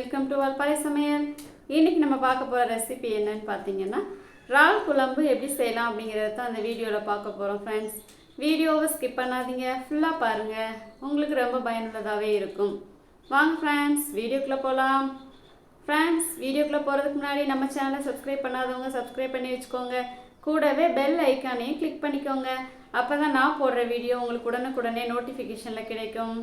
Welcome to பழைய சமையல் இன்றைக்கி நம்ம பார்க்க போகிற ரெசிபி என்னன்னு பார்த்தீங்கன்னா இறால் குழம்பு எப்படி செய்யலாம் அப்படிங்கிறத தான் அந்த வீடியோவில் பார்க்க போகிறோம் ஃப்ரெண்ட்ஸ் வீடியோவை ஸ்கிப் பண்ணாதீங்க. ஃபுல்லாக பாருங்கள் உங்களுக்கு ரொம்ப பயனுள்ளதாகவே இருக்கும். வாங்க ஃப்ரெண்ட்ஸ் வீடியோக்குள்ளே போகலாம் ஃப்ரெண்ட்ஸ் வீடியோக்குள்ளே போகிறதுக்கு முன்னாடி நம்ம சேனலை சப்ஸ்கிரைப் பண்ணாதவங்க சப்ஸ்கிரைப் பண்ணி வச்சுக்கோங்க. கூடவே பெல் ஐக்கானையும் கிளிக் பண்ணிக்கோங்க. அப்போ தான் நான் போடுற வீடியோ உங்களுக்கு உடனுக்குடனே நோட்டிஃபிகேஷனில் கிடைக்கும்.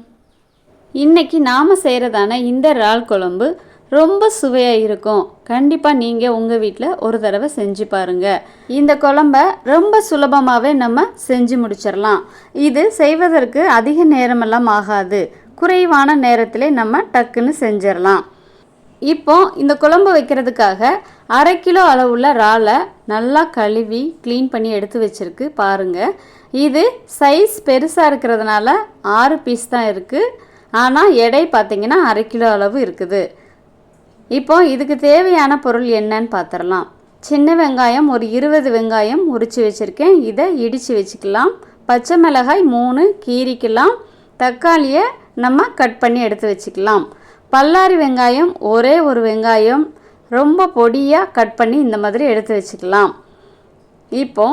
இன்னைக்கு நாம் செய்கிறதான இந்த இறால் குழம்பு ரொம்ப சுவையாக இருக்கும். கண்டிப்பாக நீங்கள் உங்கள் வீட்டில் ஒரு தடவை செஞ்சு பாருங்கள் இந்த குழம்ப ரொம்ப சுலபமாகவே நம்ம செஞ்சு முடிச்சிடலாம் இது செய்வதற்கு அதிக நேரமெல்லாம் ஆகாது. குறைவான நேரத்திலே நம்ம டக்குன்னு செஞ்சிடலாம் இப்போ இந்த குழம்பு வைக்கிறதுக்காக அரை கிலோ அளவுள்ள இறாலை நல்லா கழுவி க்ளீன் பண்ணி எடுத்து வச்சிருக்கு பாருங்கள் இது சைஸ் பெருசாக இருக்கிறதுனால ஆறு பீஸ் தான் இருக்குது ஆனால் எடை பார்த்திங்கன்னா அரை கிலோ அளவு இருக்குது. இப்போ இதுக்கு தேவையான பொருள் என்னன்னு பார்த்துடலாம் சின்ன வெங்காயம் ஒரு இருபது வெங்காயம் உரித்து வச்சுருக்கேன். இதை இடித்து வச்சுக்கலாம். பச்சை மிளகாய் மூணு கீரிக்கலாம் தக்காளியை நம்ம கட் பண்ணி எடுத்து வச்சுக்கலாம். பல்லாரி வெங்காயம் ஒரே ஒரு வெங்காயம் ரொம்ப பொடியாக கட் பண்ணி இந்த மாதிரி எடுத்து வச்சுக்கலாம். இப்போ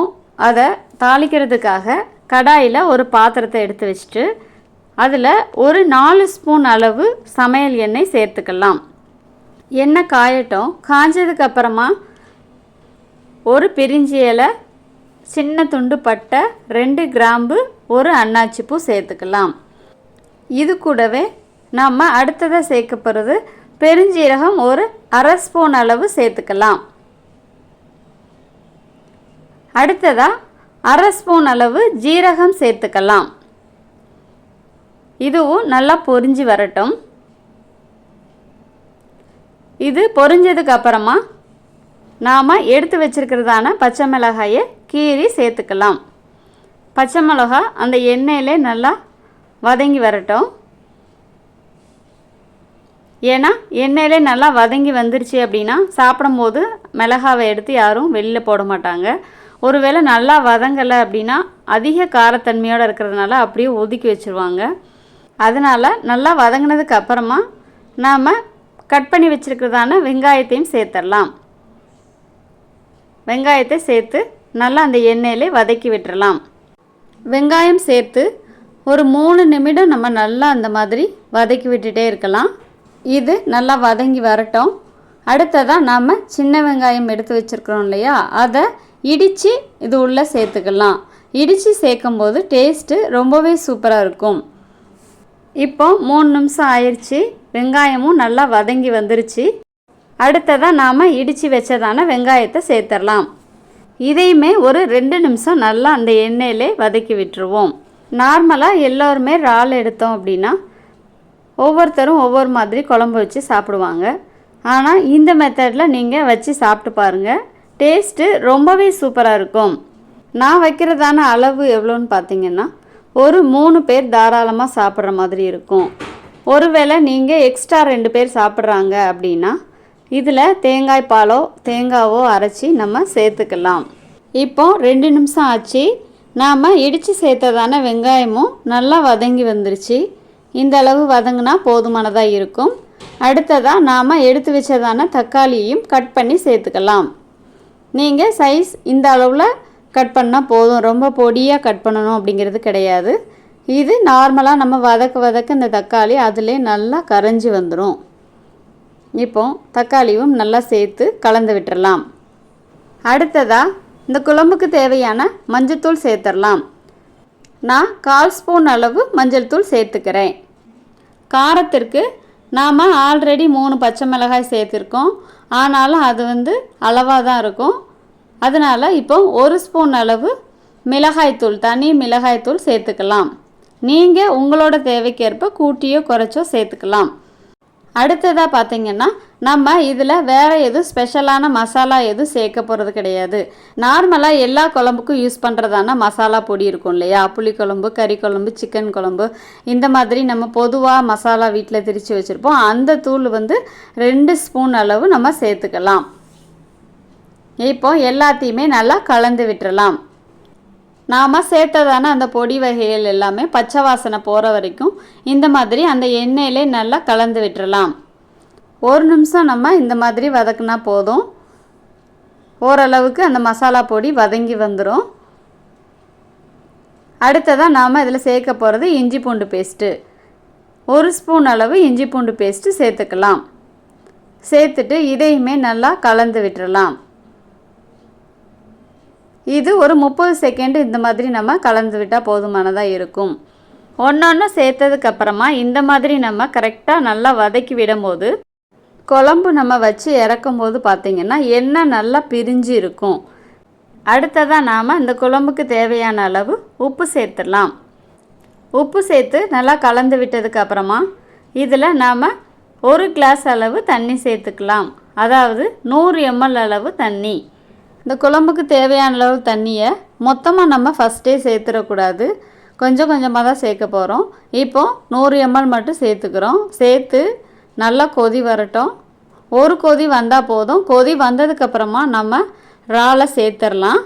அதை தாளிக்கிறதுக்காக கடாயில் ஒரு பாத்திரத்தை எடுத்து வச்சுட்டு அதில் ஒரு நாலு ஸ்பூன் அளவு சமையல் எண்ணெய் சேர்த்துக்கலாம். எண்ணெய் காயட்டும். காஞ்சதுக்கு அப்புறமா ஒரு பிரிஞ்சி இலை சின்ன துண்டு பட்டை ரெண்டு கிராம்பு ஒரு அன்னாச்சி பூ சேர்த்துக்கலாம். இது கூடவே நம்ம அடுத்ததாக சேர்க்க போகிறது பெருஞ்சீரகம் ஒரு அரை ஸ்பூன் அளவு சேர்த்துக்கலாம். அடுத்ததாக அரை ஸ்பூன் அளவு ஜீரகம் சேர்த்துக்கலாம். இதுவும் நல்லா பொரிஞ்சு வரட்டும். இது பொரிஞ்சதுக்கு அப்புறமா நாம் எடுத்து வச்சிருக்கிறதான பச்சை மிளகாயை கீறி சேர்த்துக்கலாம். பச்சை மிளகா அந்த எண்ணெயிலே நல்லா வதங்கி வரட்டும். ஏன்னா எண்ணெயிலே நல்லா வதங்கி வந்துருச்சு அப்படின்னா சாப்பிடும்போது மிளகாவை எடுத்து யாரும் வெளியில் போட மாட்டாங்க. ஒருவேளை நல்லா வதங்கலை அப்படின்னா அதிக காரத்தன்மையோடு இருக்கிறதுனால அப்படியே ஒதுக்கி வச்சுருவாங்க. அதனால் நல்லா வதங்கினதுக்கு அப்புறமா நாம் கட் பண்ணி வச்சுருக்கிறதான வெங்காயத்தையும் சேர்த்துடலாம் வெங்காயத்தை சேர்த்து நல்லா அந்த எண்ணெயிலே வதக்கி விட்டுறலாம் வெங்காயம் சேர்த்து ஒரு மூணு நிமிடம் நம்ம நல்லா அந்த மாதிரி வதக்கி விட்டுட்டே இருக்கலாம். இது நல்லா வதங்கி வரட்டும். அடுத்ததாக நாம் சின்ன வெங்காயம் எடுத்து வச்சுருக்குறோம் இல்லையா? அதை இடித்து இது உள்ளே சேர்த்துக்கலாம். இடித்து சேர்க்கும்போது டேஸ்ட்டு ரொம்பவே சூப்பராக இருக்கும். இப்போ மூணு நிமிஷம் ஆயிடுச்சு வெங்காயமும் நல்லா வதங்கி வந்துருச்சு. அடுத்ததாக நாம் இடித்து வச்சதான வெங்காயத்தை சேர்த்துடலாம் இதையுமே ஒரு ரெண்டு நிமிஷம் நல்லா அந்த எண்ணெயிலே வதக்கி விட்டுருவோம். நார்மலாக எல்லோருமே இறால் எடுத்தோம் அப்படின்னா ஒவ்வொருத்தரும் ஒவ்வொரு மாதிரி குழம்பு வச்சு சாப்பிடுவாங்க. ஆனால் இந்த மெத்தடில் நீங்கள் வச்சு சாப்பிட்டு பாருங்கள் டேஸ்ட்டு ரொம்பவே சூப்பராக இருக்கும். நான் வைக்கிறதான அளவு எவ்வளோன்னு பார்த்தீங்கன்னா ஒரு மூணு பேர் தாராளமாக சாப்பிட்ற மாதிரி இருக்கும். ஒருவேளை நீங்கள் எக்ஸ்ட்ரா ரெண்டு பேர் சாப்பிட்றாங்க அப்படின்னா இதில் தேங்காய் பாலோ தேங்காவோ அரைச்சி நம்ம சேர்த்துக்கலாம். இப்போ ரெண்டு நிமிஷம் ஆச்சு. நாம் இடித்து சேர்த்ததான வெங்காயமும் நல்லா வதங்கி வந்துருச்சு. இந்த அளவு வதங்கினா போதுமானதாக இருக்கும். அடுத்ததாக நாம் எடுத்து வச்சதான தக்காளியையும் கட் பண்ணி சேர்த்துக்கலாம். நீங்கள் சைஸ் இந்த அளவில் கட் பண்ணால் போதும். ரொம்ப பொடியாக கட் பண்ணணும் அப்படிங்கிறது கிடையாது. இது நார்மலாக நம்ம வதக்க வதக்க இந்த தக்காளி அதிலே நல்லா கரைஞ்சி வந்துடும் இப்போ தக்காளியும் நல்லா சேர்த்து கலந்து விட்டுறலாம். அடுத்ததாக இந்த குழம்புக்கு தேவையான மஞ்சத்தூள் சேர்த்துடலாம் நான் கால் ஸ்பூன் அளவு மஞ்சள் தூள் சேர்த்துக்கிறேன். காரத்திற்கு நாம் ஆல்ரெடி மூணு பச்சை மிளகாய் சேர்த்துருக்கோம். ஆனாலும் அது வந்து அளவாக தான் இருக்கும். அதனால் இப்போ ஒரு ஸ்பூன் அளவு மிளகாய்த்தூள் தனி மிளகாய்த்தூள் சேர்த்துக்கலாம். நீங்கள் உங்களோட தேவைக்கேற்ப கூட்டியோ குறைச்சோ சேர்த்துக்கலாம். அடுத்ததாக பார்த்தீங்கன்னா நம்ம இதில் வேறு எதுவும் ஸ்பெஷலான மசாலா எதுவும் சேர்க்க போகிறது கிடையாது. நார்மலாக எல்லா குழம்புக்கும் யூஸ் பண்ணுறதான மசாலா பொடி இருக்கும் இல்லையா? புளிக்குழம்பு கறி குழம்பு சிக்கன் குழம்பு இந்த மாதிரி நம்ம பொதுவாக மசாலா வீட்டில் திரித்து வச்சுருப்போம். அந்த தூள் வந்து ரெண்டு ஸ்பூன் அளவு நம்ம சேர்த்துக்கலாம். இப்போ எல்லாத்தையுமே நல்லா கலந்து விட்டுறலாம். நாம் சேர்த்ததான அந்த பொடி வகைகள் எல்லாமே பச்சை வாசனை போகிற வரைக்கும் இந்த மாதிரி அந்த எண்ணெயிலே நல்லா கலந்து விட்டுறலாம். ஒரு நிமிஷம் நம்ம இந்த மாதிரி வதக்குனா போதும். ஓரளவுக்கு அந்த மசாலா பொடி வதங்கி வந்துடும் அடுத்ததாக நாம் இதில் சேர்க்க போகிறது இஞ்சி பூண்டு பேஸ்ட்டு. ஒரு ஸ்பூன் அளவு இஞ்சி பூண்டு பேஸ்ட்டு சேர்த்துக்கலாம். சேர்த்துட்டு இதையுமே நல்லா கலந்து விட்டுறலாம். இது ஒரு முப்பது செகண்டு இந்த மாதிரி நம்ம கலந்து விட்டால் போதுமானதாக இருக்கும். ஒன்று சேர்த்ததுக்கப்புறமா இந்த மாதிரி நம்ம கரெக்டாக நல்லா வதக்கி விடும்போது குழம்பு நம்ம வச்சு இறக்கும் போது பார்த்திங்கன்னா எண்ணெய் நல்லா பிரிஞ்சு இருக்கும். அடுத்ததாக நாம் இந்த குழம்புக்கு தேவையான அளவு உப்பு சேர்த்துடலாம். உப்பு சேர்த்து நல்லா கலந்து விட்டதுக்கு அப்புறமா இதில் நாம் ஒரு கிளாஸ் அளவு தண்ணி சேர்த்துக்கலாம். அதாவது நூறு எம்எல் அளவு தண்ணி. இந்த குழம்புக்கு தேவையான அளவு தண்ணியை மொத்தமாக நம்ம ஃபஸ்ட்டே சேர்த்துடக்கூடாது கொஞ்சம் கொஞ்சமாக தான் சேர்க்க போகிறோம் இப்போது நூறு எம்எல் மட்டும் சேர்த்துக்கிறோம். சேர்த்து நல்லா கொதி வரட்டும். ஒரு கொதி வந்தால் போதும். கொதி வந்ததுக்கப்புறமா நம்ம இறாலை சேர்த்துடலாம்.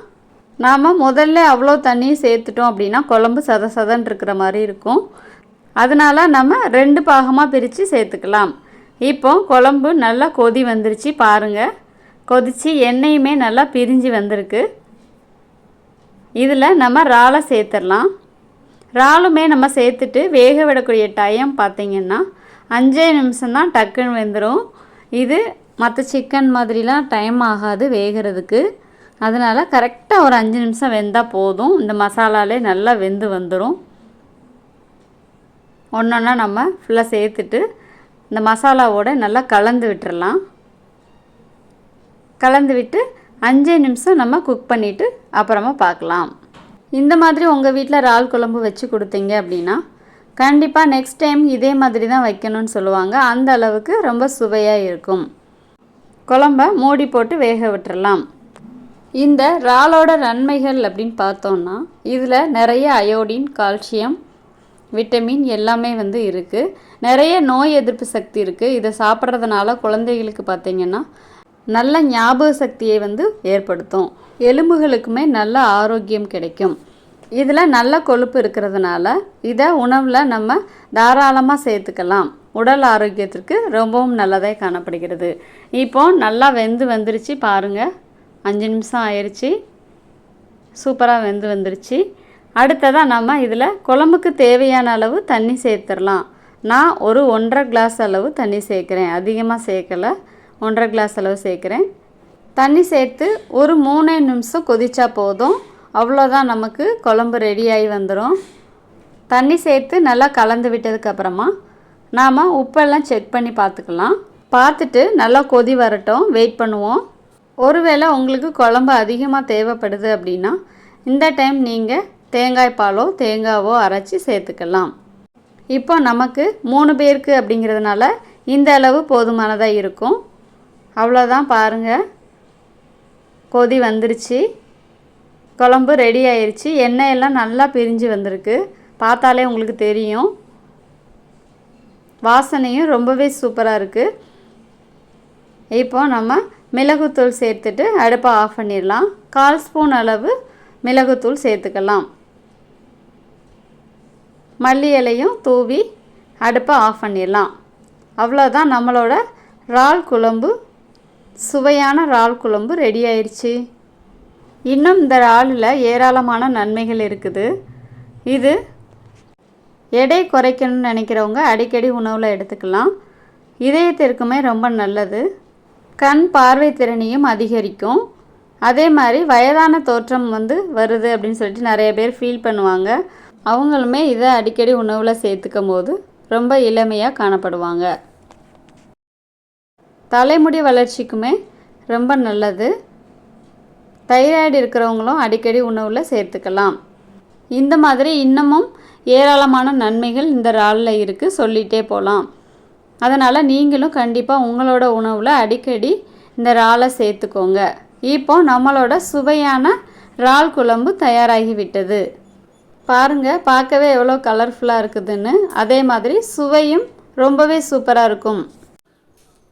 நாம் முதல்ல அவ்வளோ தண்ணி சேர்த்துட்டோம் அப்படின்னா குழம்பு சத சதன் இருக்கிற மாதிரி இருக்கும். அதனால் நம்ம ரெண்டு பாகமாக பிரித்து சேர்த்துக்கலாம். இப்போ குழம்பு நல்லா கொதி வந்துருச்சு பாருங்கள் கொதித்து எண்ணெயுமே நல்லா பிரிஞ்சு வந்திருக்கு. இதில் நம்ம இறாலை சேர்த்துடலாம். இறாலுமே நம்ம சேர்த்துட்டு வேக விடக்கூடிய டைம் பார்த்திங்கன்னா அஞ்சே நிமிஷம் தான் டக்குன்னு வெந்துடும் இது மற்ற சிக்கன் மாதிரிலாம் டைம் ஆகாது வேகிறதுக்கு. அதனால் கரெக்டாக ஒரு அஞ்சு நிமிஷம் வெந்தால் போதும். இந்த மசாலாலே நல்லா வெந்து வந்துடும் ஒன்றொன்னா நம்ம ஃபுல்லாக சேர்த்துட்டு இந்த மசாலாவோட நல்லா கலந்து விட்டுறலாம். கலந்து விட்டு அஞ்சே நிமிஷம் நம்ம குக் பண்ணிவிட்டு அப்புறமா பார்க்கலாம். இந்த மாதிரி உங்கள் வீட்டில் இறால் குழம்பு வச்சு கொடுத்தீங்க அப்படின்னா கண்டிப்பாக நெக்ஸ்ட் டைம் இதே மாதிரி தான் வைக்கணும்னு சொல்லுவாங்க. அந்த அளவுக்கு ரொம்ப சுவையாக இருக்கும். குழம்ப மூடி போட்டு வேக விட்டுறலாம். இந்த இறாலோட நன்மைகள் அப்படின்னு பார்த்தோன்னா இதில் நிறைய அயோடின் கால்சியம் விட்டமின் எல்லாமே வந்து இருக்குது நிறைய நோய் எதிர்ப்பு சக்தி இருக்குது இதை சாப்பிட்றதுனால குழந்தைகளுக்கு பார்த்திங்கன்னா நல்ல ஞாபக சக்தியை வந்து ஏற்படுத்தும். எலும்புகளுக்குமே நல்ல ஆரோக்கியம் கிடைக்கும். இதில் நல்ல கொழுப்பு இருக்கிறதுனால இதை உணவில் நம்ம தாராளமாக சேர்த்துக்கலாம். உடல் ஆரோக்கியத்திற்கு ரொம்பவும் நல்லதாக காணப்படுகிறது. இப்போ நல்லா வெந்து வந்துருச்சு பாருங்கள் அஞ்சு நிமிஷம் ஆயிடுச்சு சூப்பராக வெந்து வந்துருச்சு. அடுத்ததாக நம்ம இதில் குழம்புக்கு தேவையான அளவு தண்ணி சேர்த்துடலாம். நான் ஒரு ஒன்றரை கிளாஸ் அளவு தண்ணி சேர்க்குறேன். அதிகமாக சேர்க்கலை. ஒன்றரை கிளாஸ் அளவு சேர்க்குறேன். தண்ணி சேர்த்து ஒரு மூணே நிமிஷம் கொதிச்சா போதும். அவ்வளோதான் நமக்கு குழம்பு ரெடியாகி வந்துடும் தண்ணி சேர்த்து நல்லா கலந்து விட்டதுக்கப்புறமா நாம் உப்பெல்லாம் செக் பண்ணி பார்த்துக்கலாம். பார்த்துட்டு நல்லா கொதி வரட்டும். வெயிட் பண்ணுவோம். ஒருவேளை உங்களுக்கு குழம்பு அதிகமாக தேவைப்படுது அப்படின்னா இந்த டைம் நீங்கள் தேங்காய் பாலோ தேங்காவோ அரைச்சி சேர்த்துக்கலாம். இப்போ நமக்கு மூணு பேருக்கு அப்படிங்கிறதுனால இந்த அளவு போதுமானதாக இருக்கும். அவ்வளோதான் பாருங்கள் கொதி வந்துருச்சு. குழம்பு ரெடி ஆயிடுச்சு எண்ணெய் எல்லாம் நல்லா பிரிஞ்சு வந்திருக்கு. பார்த்தாலே உங்களுக்கு தெரியும். வாசனையும் ரொம்பவே சூப்பராக இருக்குது இப்போ நம்ம மிளகுத்தூள் சேர்த்துட்டு அடுப்பை ஆஃப் பண்ணிடலாம். கால் ஸ்பூன் அளவு மிளகுத்தூள் சேர்த்துக்கலாம். மல்லி இலையும் தூவி அடுப்பை ஆஃப் பண்ணிடலாம். அவ்வளோதான் நம்மளோட இறால் குழம்பு சுவையான இறால் குழம்பு ரெடி ஆயிடுச்சு இன்னும் இந்த இறாலில் ஏராளமான நன்மைகள் இருக்குது. இது எடை குறைக்கணும்னு நினைக்கிறவங்க அடிக்கடி உணவில் எடுத்துக்கலாம். இதயத்திற்குமே ரொம்ப நல்லது. கண் பார்வை திறனையும் அதிகரிக்கும். அதே மாதிரி வயதான தோற்றம் வந்து வருது அப்படின்னு சொல்லிட்டு நிறைய பேர் ஃபீல் பண்ணுவாங்க. அவங்களுமே இதை அடிக்கடி உணவில் சேர்த்துக்கும் போது ரொம்ப இளமையாக காணப்படுவாங்க. தலைமுடி வளர்ச்சிக்குமே ரொம்ப நல்லது. தைராய்டு இருக்கிறவங்களும் அடிக்கடி உணவில் சேர்த்துக்கலாம். இந்த மாதிரி இன்னமும் ஏராளமான நன்மைகள் இந்த இறாலில் இருக்குது சொல்லிகிட்டே போகலாம் அதனால் நீங்களும் கண்டிப்பாக உங்களோட உணவில் அடிக்கடி இந்த இறாலை சேர்த்துக்கோங்க. இப்போ நம்மளோட சுவையான இறால் குழம்பு தயாராகிவிட்டது பாருங்கள் பார்க்கவே எவ்வளோ கலர்ஃபுல்லாக இருக்குதுன்னு. அதே மாதிரி சுவையும் ரொம்பவே சூப்பராக இருக்கும்.